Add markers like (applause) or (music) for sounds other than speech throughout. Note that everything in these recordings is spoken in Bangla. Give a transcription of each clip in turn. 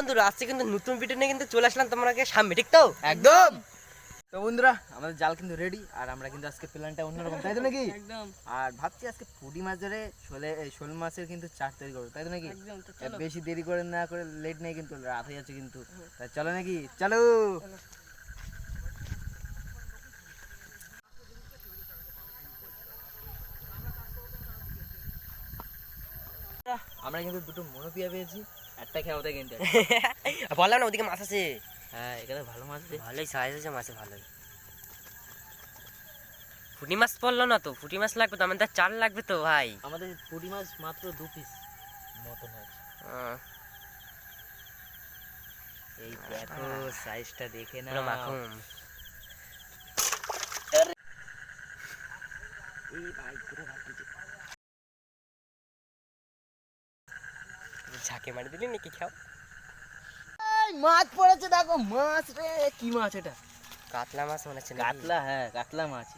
বন্ধুরা আজকে কিন্তু নতুন ভিডিও নিয়ে কিন্তু চলে আসলাম তোমাকে সামনে ঠিক তো? একদম। তো বন্ধুরা আমাদের জাল কিন্তু রেডি আর আমরা কিন্তু আজকে প্ল্যানটা অন্যরকম তাই তো নাকি? একদম। আর ভাবছি আজকে পুঁটি মাছ ধরে শোলে শোল মাছের কিন্তু চাট তৈরি করব তাই তো নাকি? একদম তো এ, চলো। বেশি দেরি করে না করে লেট নেই কিন্তু রাত হয়ে যাচ্ছে কিন্তু। তা চলো নাকি? চলো। আমরা কিন্তু দুটো মনোপিয়া পেয়েছি। একটা খেয়াতে কিন্তু বললাম না ওদিকে মাছ আছে। হ্যাঁ এখানে ভালো মাছ রে। ভালোই সাইজ আছে মাছে ভালোই। ফুটি মাছ পড়ল না তো? ফুটি মাছ লাগবে তো? আমাদের চার লাগবে তো ভাই। আমাদের পুঁটি মাছ মাত্র দু পিস মতন আছে। এই দেখো সাইজটা দেখে না মাখুম। এই ভাই পুরো ভাবতেছে ঝাঁকে মারি দিলি নাকি খাও। মাছ পড়েছে দেখো মাছ রে কি মাছ এটা? কাতলা মাছ মনে হচ্ছে কাতলা হ্যাঁ কাতলা মাছ।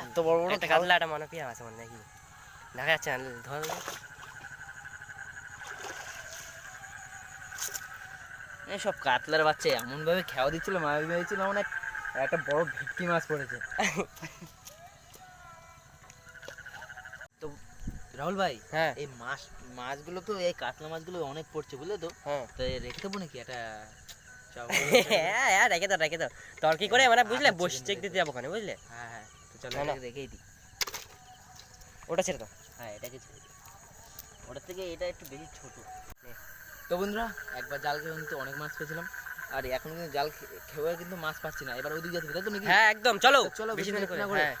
এত বড় বড় একটা কাতলা একটা মনে পিয়া মাছ মনে নাকি? দেখা যাচ্ছে ধর। এই সব কাতলার বাচ্চা এমন ভাবে খেয়া দিচ্ছিল মা ভেবেছিল মানে একটা বড় ভেটকি মাছ পড়েছে (laughs) তো রাহুল ভাই হ্যাঁ। এই মাছ মাছগুলো তো এই কাতলা মাছগুলো অনেক পড়ছে বুঝলে তো? হ্যাঁ। তো রেখে দেবো নাকি? একটা হ্যাঁ হ্যাঁ রেখে দাও রেখে দাও। তোর কি করে মানে বুঝলে বস চেক দিতে যাব ওখানে বুঝলে? হ্যাঁ হ্যাঁ তো চলো রেখেই দিই। ওটা ছেড়ে দাও। হ্যাঁ এটাকে ছেড়ে দিই। ওটার থেকে এটা একটু বেশি ছোট। তো বন্ধুরা একবার জাল খেয়ে কিন্তু অনেক মাছ পেয়েছিলাম আর এখন কিন্তু জাল খে- খেয়ে কিন্তু মাছ পাচ্ছি না। এবার ওদিকে যেতে তাই তো নাকি? হ্যাঁ একদম চলো। চলো, বেশি দেরি করে। হ্যাঁ।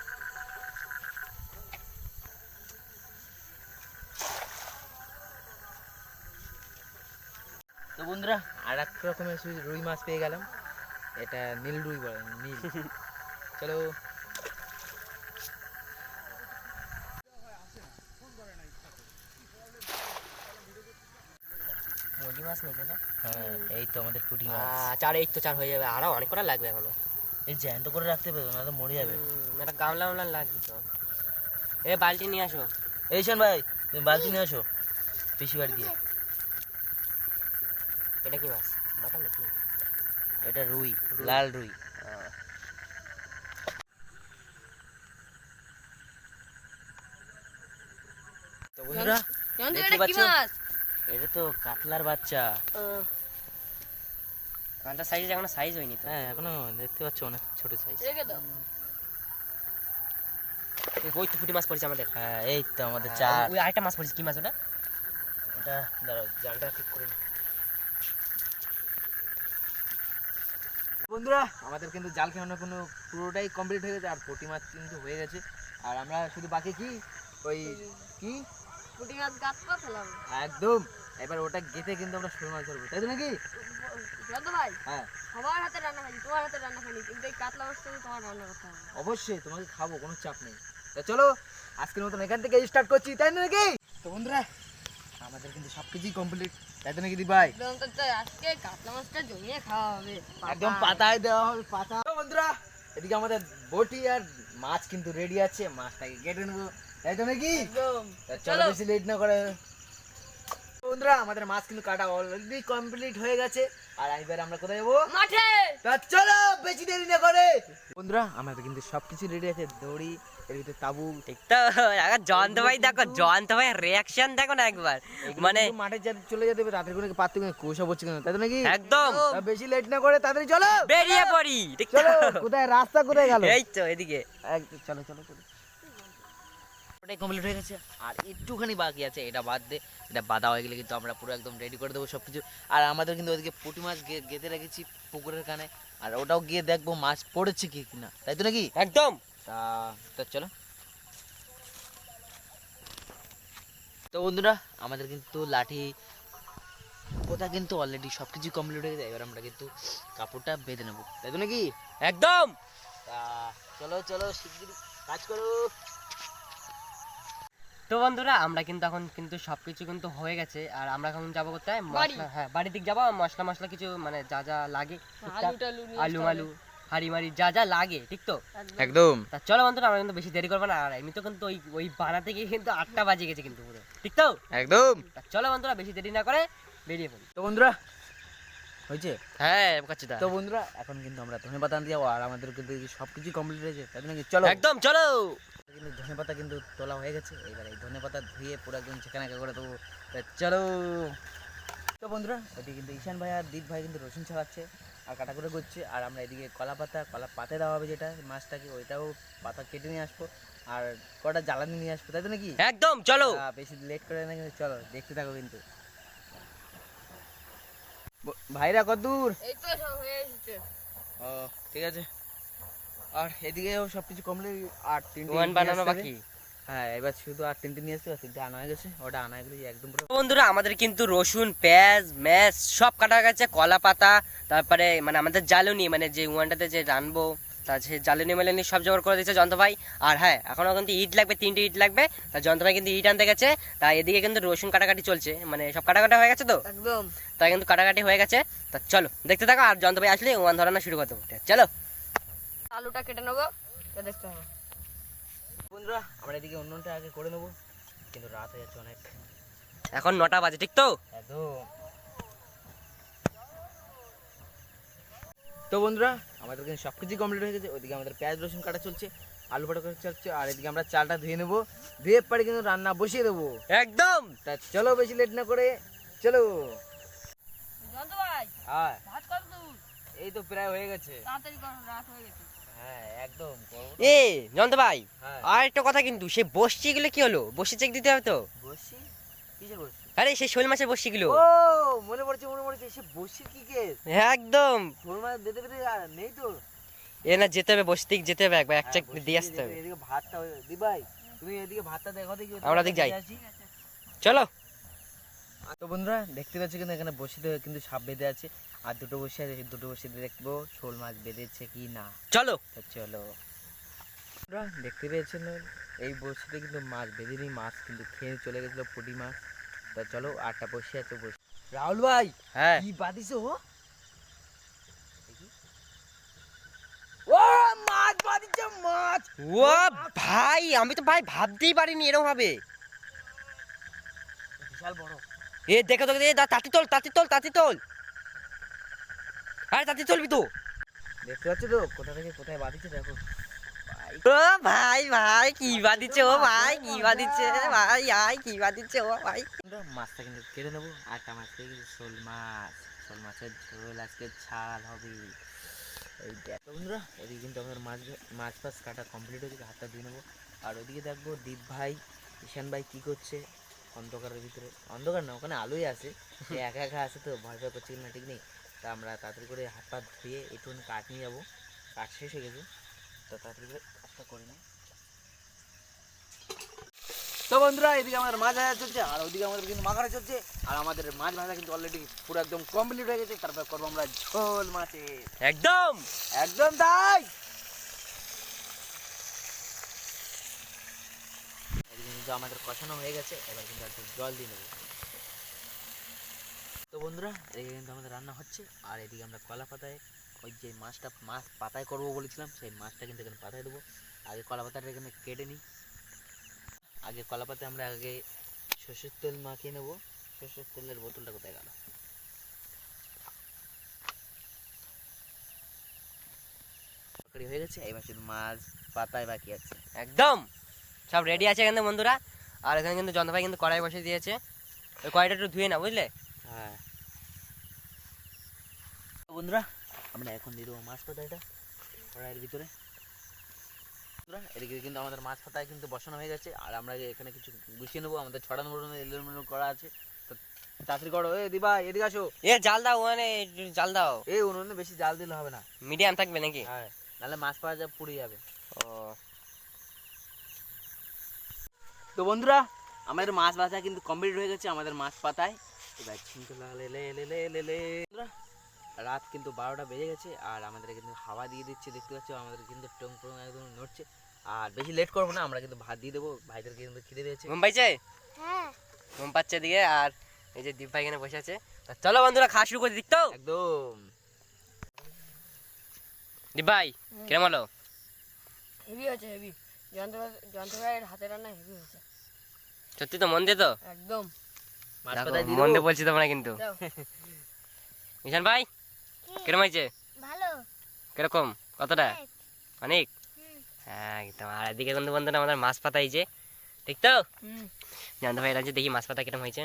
বন্ধুরা আর এক রকমের রুই মাছ পেয়ে গেলাম। এটা নীল রুই বলে নীল। (laughs) চলো। নদী মাছ নেবে না? হ্যাঁ এই তো আমাদের পুঁটি মাছ। চার এই তো চার হয়ে যাবে। আরও অনেক কটা লাগবে এখনও। এই জ্যান্ত করে রাখতে পারবে না তো মরে যাবে। একটা গামলা গামলা লাগবে তো। এ বালতি নিয়ে আসো। এই শোন ভাই তুমি বালতি নিয়ে আসো পিসি বাড়ি দিয়ে। এটা কি মাছ বাটা নাকি? এটা রুই লাল রুই। তো বন্ধুরা দেখতে এটা পাচ্ছো? তো কাতলার বাচ্চা। কানটা সাইজ এখনও সাইজ হয়নি তো। হ্যাঁ এখনও দেখতে পাচ্ছ অনেক ছোট সাইজ রেখে দাও। ওই তো ফুটি মাছ পড়েছে আমাদের। হ্যাঁ এই তো আমাদের আর চার। ওই আরেকটা মাছ পড়েছে। কি মাছ ওটা? এটা দাঁড়াও জালটা ঠিক করে বন্ধুরা আমাদের কিন্তু জাল খেলানো কোনো পুরোটাই কমপ্লিট হয়ে গেছে আর পটি মাছ কিন্তু হয়ে গেছে। আর আমরা শুধু বাকি কি? ওই কি? পুঁটি মাছ গাছ ফেলাম একদম। এবার ওটা গেতে কিন্তু আমরা শোল মাছ ধরবো তাই তো নাকি? ভাই হ্যাঁ। সবার হাতে রান্না খাই তোমার হাতে রান্না খাই কিন্তু এই কাতলা মাছটা তোমার রান্না করতে হবে। অবশ্যই তোমাকে খাব কোনো চাপ নেই। তো চলো আজকের মতন এখান থেকে স্টার্ট করছি তাই নাকি? তো বন্ধুরা আমাদের কিন্তু সব কিছুই কমপ্লিট তাই তো নাকি দি ভাই একদম তো তো আজকে কাতলা মাছটা জমিয়ে খাওয়া হবে একদম পাতায় দেওয়া হবে পাতা। বন্ধুরা এদিকে আমাদের বটি আর মাছ কিন্তু রেডি আছে মাছটাকে কেটে নেব। তাই তো নাকি? একদম। চলো বেশি লেট না করে। বন্ধুরা আমাদের মাছ কিন্তু কাটা অলরেডি কমপ্লিট হয়ে গেছে। আর এবার আমরা কোথায় যাব? মাঠে! চলো বেশি দেরি না করে। বন্ধুরা আমাদের কিন্তু সবকিছু রেডি আছে দড়ি ভিতরে তাবু ঠিক তো আগে জয়ন্ত ভাই দেখো জয়ন্ত ভাই রিয়াকশন দেখো না একবার। মানে মাঠে চলে যেতে হবে রাতের কোনো পাত্র কোনো কোষা কেন? তাই তো নাকি? একদম। বেশি লেট না করে তাড়াতাড়ি চলো। বেরিয়ে পড়ি ঠিক চলো কোথায়? রাস্তা কোথায় গেল? এই তো এদিকে। চলো চলো চলো। ওটাই কমপ্লিট হয়ে গেছে। আর একটুখানি বাকি আছে এটা বাদ দে। এটা বাদা হয়ে গেলে কিন্তু আমরা পুরো একদম রেডি করে দেবো সব কিছু আর আমাদের কিন্তু ওদিকে পুঁটি মাছ গেঁথে রেখেছি পুকুরের কানে। আর ওটাও গিয়ে দেখব মাছ পড়েছে কি না তাই তো নাকি? একদম। তা তা চলো। তো বন্ধুরা আমাদের কিন্তু লাঠি ওটা কিন্তু অলরেডি সব কিছু কমপ্লিট হয়ে গেছে। এবার আমরা কিন্তু কাপড়টা বেঁধে নেব। তাই তো নাকি? একদম! তা চলো চলো শিগগিরই কাজ করো। তো বন্ধুরা আমরা কিন্তু এখন কিন্তু সবকিছু কিন্তু হয়ে গেছে। আর আমরা এখন যাব কোথায়। মশলা হ্যাঁ বাড়ির দিক যাব। মশলা মশলা কিছু মানে যা যা লাগে আলু টালু আলু আসতে আলু। হাড়ি মারি যা যা লাগে ঠিক তো? একদম। তা চলো বন্ধুরা আমরা কিন্তু বেশি দেরি করব না। আর এমনি তো কিন্তু ওই ওই বানাতে গিয়ে কিন্তু আটটা বাজে গেছে কিন্তু পুরো। ঠিক তো? একদম। তা চলো বন্ধুরা বেশি দেরি না করে বেরিয়ে পড়ি। তো বন্ধুরা হয়েছে? হ্যাঁ কাচ্চিদা তো বন্ধুরা এখন কিন্তু আমরা ধনে পাতা আনতে যাব আর আমাদের কিন্তু সব কিছু কমপ্লিট হয়েছে তাই নাকি? চলো। একদম চলো! কিন্তু ধনে পাতা কিন্তু তোলা হয়ে গেছে এবার এই ধনে পাতা ধুয়ে পুরো একদম ছেঁকানা করে দেবো। চলো। তো বন্ধুরা এদিকে কিন্তু ঈশান ভাই আর দীপ ভাই কিন্তু রসুন ছাড়াচ্ছে। আর কাটা করে করছে আর আমরা এদিকে কলা পাতা কলা পাতে দেওয়া হবে যেটা মাছটাকে ওইটাও পাতা কেটে নিয়ে আসব আর কটা জ্বালানি নিয়ে আসব তাই তো নাকি? একদম চলো। বেশি লেট করে না কিন্তু চলো দেখতে থাকো কিন্তু। ভাইরা কতদূর এই তো সব হয়ে এসেছে। ও ঠিক আছে। আর এদিকেও সব কিছু কমপ্লিট আর নিয়ে বানানো বাকি? হ্যাঁ এবার শুধু আর তিনটে নিয়ে আসতে তিনটে আনা হয়ে গেছে ওটা আনা হয়ে গেলে একদম পুরো বন্ধুরা আমাদের কিন্তু রসুন পেঁয়াজ ম্যাশ সব কাটা গেছে কলা পাতা তারপরে মানে আমাদের জ্বালনি মানে যে উয়ানটাতে যে রানবো তা সে জ্বালনি মেলানি সব জোগাড় করে দিচ্ছে যন্ত্র ভাই। আর হ্যাঁ এখনও কিন্তু ইট লাগবে তিনটে ইট লাগবে তা যন্ত্র ভাই কিন্তু ইট আনতে গেছে তাই এদিকে কিন্তু রসুন কাটাকাটি চলছে মানে সব কাটাকাটা হয়ে গেছে তো? একদম। তাই কিন্তু কাটাকাটি হয়ে গেছে তা চলো দেখতে থাকো আর যন্ত্র ভাই আসলে ওয়ান ধরানো শুরু করতে চলো। আলুটা কেটে নেব দেখতে হবে। বন্ধুরা আমরা এদিকে অন্যটা আগে করে নেব কিন্তু রাত হয়ে যাচ্ছে অনেক। এখন নটা বাজে ঠিক তো? একদম। তো বন্ধুরা আমাদের কিন্তু সব কিছু কমপ্লিট হয়ে গেছে ওইদিকে আমাদের পেঁয়াজ রসুন কাটা চলছে আলু ফাটা করে চলছে আর এদিকে আমরা চালটা ধুয়ে নেব ধুয়ে পরে কিন্তু রান্না বসিয়ে দেবো। একদম! তা চলো বেশি লেট না করে চলো। হ্যাঁ। এই তো প্রায় হয়ে গেছে। তাড়াতাড়ি করো রাত হয়ে গেছে। এ যন্ত্র ভাই হ্যাঁ। আর একটা কথা কিন্তু সে বসছি গুলো কি হলো? বসে চেক দিতে হবে তো? বসি আরে সেই শোল মাছের বসছি গুলো ও মনে পড়ছে মনে পড়ছে সে বসির কি কেস একদম। শোল মাছ দিতে নেই তো। এ না যেতে হবে বসে থেকে যেতে হবে একবার এক চেক হ্যাঁ, দিয়ে আসতে হবে। এদিকে ভাতটা দি ভাই তুমি এদিকে ভাতটা দেখো দেখি আমরা যাই। চলো। তো বন্ধুরা দেখতে পাচ্ছি কিন্তু এখানে বসিতে কিন্তু সাপ বেঁধে আছে। আর দুটো বসে আছে দুটো বসিতে দেখব শোল মাছ বেঁধেছে কি না। চলো। চলো। দেখতে পেয়েছেন এই বসিতে কিন্তু মাছ বেঁধেনি মাছ কিন্তু খেয়ে চলে গেছিল পুঁটি মাছ। তা চলো আটটা বসে আছে বসে। রাহুল ভাই হ্যাঁ। কি বাদিছো ও মাছ বাদিছে মাছ। ও ভাই আমি তো ভাই ভাবতেই পারিনি এরকম হবে বিশাল বড়। এ দেখো দেখো এ দা তাতি তোল তাতি তোল তাতি তোল। আরে তাতি চলবি তো। দেখতে পাচ্ছ তো? কোথা থেকে কোথায় বাদিছে দেখো। ও ভাই ভাই কি বাদিচ্ছে ও ভাই কি বাদিচ্ছে ভাই আই কি বাদিচ্ছে ও ভাই। মাছটা কিন্তু কেটে নেব। আটটা মাছ থেকে কিন্তু শোল মাছ। শোল মাছের ঝোল আজকে ছাল হবে। এই দেখো বন্ধুরা ওদিকে কিন্তু আমাদের মাছ মাছ ফাছ কাটা কমপ্লিট হাতটা দিয়ে নেব। আর ওদিকে দেখব দীপ ভাই ঈশান ভাই কি করছে অন্ধকারের ভিতরে। অন্ধকার না ওখানে আলোই আছে। একা একা আছে তো ভয় ভয় করছে কিনা ঠিক নেই। তা আমরা তাড়াতাড়ি করে হাত পা ধুয়ে একটুখানি কাঠ নিয়ে যাব। কাঠ শেষ হয়ে গেছে। তো তাড়াতাড়ি করে কাজটা করে নিই তো বন্ধুরা এদিকে আমাদের মাছ ভাজা চলছে আর ওদিকে আমাদের কিন্তু মাখানো চলছে। আর আমাদের মাছ ভাজা কিন্তু অলরেডি পুরো একদম কমপ্লিট হয়ে গেছে। তারপর করব আমরা ঝোল মাছের একদম! একদম তাই! কিন্তু আমাদের কষানো হয়ে গেছে। এবার কিন্তু একটু জল দিয়ে নেব। তো বন্ধুরা, এদিকে কিন্তু আমাদের রান্না হচ্ছে, আর এদিকে আমরা কলা পাতায় ওই যে মাছটা, মাছ পাতায় করব বলেছিলাম, সেই মাছটা কিন্তু এখানে পাতায় দেবো। আগে কলা পাতাটা এখানে কেটে নিই। আগে কলা পাতায় আমরা আগে সর্ষের তেল মাখিয়ে নেব। সর্ষের তেলের বোতলটা কোথায় গেল? তরকারি হয়ে গেছে, এবার শুধু মাছ পাতায় বাকি আছে। একদম! সব রেডি আছে এখানে বন্ধুরা। আর এখানে কিন্তু যন্ত্রভাই কিন্তু কড়াই বসে দিয়েছে। ওই কড়াইটা একটু ধুয়ে না বুঝলে হ্যাঁ তো বন্ধুরা আমরা এখন দিয়ে দেবো মাছ পাতাটা কড়াইয়ের ভিতরে। এদিকে কিন্তু আমাদের মাছ পাতায় কিন্তু বসানো হয়ে গেছে আর আমরা এখানে কিছু গুছিয়ে নেব আমাদের ছড়ানো বড়ানো এলোমেলো করা আছে। তো তাড়াতাড়ি করো। এ দিবা এদিকে আসো। এ জাল দাও মানে জাল দাও। এই উনুনে বেশি জাল দিলে হবে না। মিডিয়াম থাকবে নাকি? হ্যাঁ নাহলে মাছ পাওয়া যাবে পুড়ে যাবে। ও। তো বন্ধুরা আমাদের মাছ ভাজা কিন্তু কমপ্লিট হয়ে গেছে আমাদের মাছ পাতায়। এবার ছিনতে লে লে লে লে লে রাত কিন্তু বারোটা বেজে গেছে আর আমাদের কিন্তু হাওয়া দিয়ে দিচ্ছে দেখতে পাচ্ছ? আমাদের কিন্তু টং টং একদম নড়ছে। আর বেশি লেট করব না আমরা কিন্তু ভাত দিয়ে দেবো। ভাইদেরকে কিন্তু খিদে পেয়েছে ঘুম পাইছে হ্যাঁ। ঘুম পাচ্ছে দিকে আর এই যে দীপ ভাই এখানে বসে আছে। তা চলো বন্ধুরা খাওয়া শুরু করে দিক তো? একদম। দীপ ভাই কিরম হলো? হেভি হয়েছে হেভি যন্ত্র যন্ত্র ভাইয়ের হাতে রান্না হেভি হয়েছে। সত্যি তো মন দিয়ে তো? একদম। মন দিয়ে বলছি তোমরা কিন্তু। ভাই? কিরম হয়েছে? ভালো। কীরকম? কতটা? অনেক। অনেক হ্যাঁ একদম। আর এদিকে বন্ধু বন্ধুরা আমাদের মাছ পাতা যে ঠিক তো? জানতে ভাই রাজ্যে দেখি মাছ পাতা কিরম হয়েছে।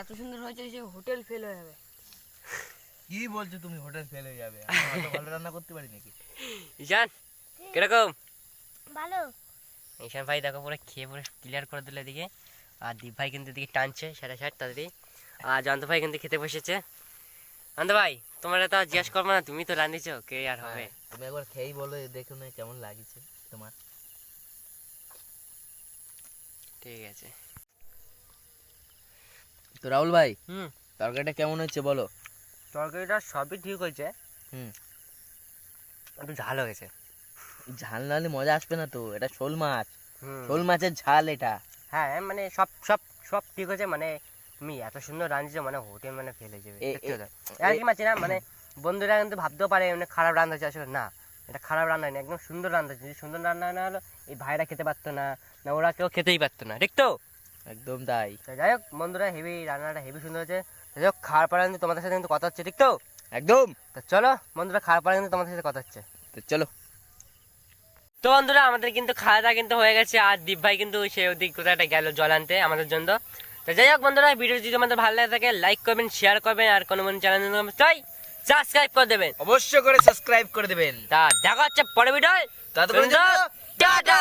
এত সুন্দর হয়েছে যে হোটেল ফেল হয়ে যাবে। কি বলছো তুমি হোটেল ফেল হয়ে যাবে? আমি ভালো রান্না করতে পারি নাকি? ঈশান কীরকম? ভালো। ঈশান ভাই দেখো পুরো খেয়ে পুরো ক্লিয়ার করে দিল এদিকে। আর দীপ ভাই কিন্তু এদিকে টানছে সাড়ে ষাট তাড়াতাড়ি আর জয়ন্ত ভাই কিন্তু খেতে বসেছে। ভাই তোমার তো জিজ্ঞেস করব না তুমি তো রাঁধিছো কে আর হবে? তুমি একবার খেয়েই বলো দেখো না কেমন লাগিছে তোমার। ঠিক আছে। তো রাহুল ভাই হুম। তরকারিটা কেমন হচ্ছে বলো? তরকারিটা সবই ঠিক হয়েছে। হুম। একটু ঝাল হয়েছে। ঝাল না হলে মজা আসবে না তো এটা শোল মাছ। হুম। শোল মাছের ঝাল এটা। হ্যাঁ মানে সব সব সব ঠিক হয়েছে মানে তুমি এত সুন্দর রাঁধছো মানে হোটেল মানে ফেলে যাবে। আর কি মাছি না? মানে বন্ধুরা কিন্তু ভাবতেও পারে মানে খারাপ রান্না হচ্ছে আসলে। না এটা খারাপ রান্না হয়নি একদম সুন্দর রান্না হচ্ছে যদি সুন্দর রান্না না হলো এই ভাইরা খেতে পারতো না না ওরা কেউ খেতেই পারতো না ঠিক তো? একদম তাই। যাই হোক বন্ধুরা হেভি রান্নাটা হেভি সুন্দর হয়েছে। যাই হোক খাওয়ার পরে কিন্তু তোমাদের সাথে কিন্তু কথা হচ্ছে ঠিক তো? একদম। তো চলো বন্ধুরা খাওয়ার পরে কিন্তু তোমাদের সাথে কথা হচ্ছে। তো চলো। তো বন্ধুরা আমাদের কিন্তু খাওয়া দাওয়া কিন্তু হয়ে গেছে আর দীপ ভাই কিন্তু সে ওদিক কোথায় একটা গেল জল আনতে আমাদের জন্য। তো যাই হোক বন্ধুরা ভিডিও যদি তোমাদের ভালো লাগে থাকে লাইক করবেন শেয়ার করবেন আর কোনো মনে চ্যানেল চাই সাবস্ক্রাইব করে দেবেন। অবশ্যই করে সাবস্ক্রাইব করে দেবেন। তা দেখা হচ্ছে পরে ভিডিও টাটা!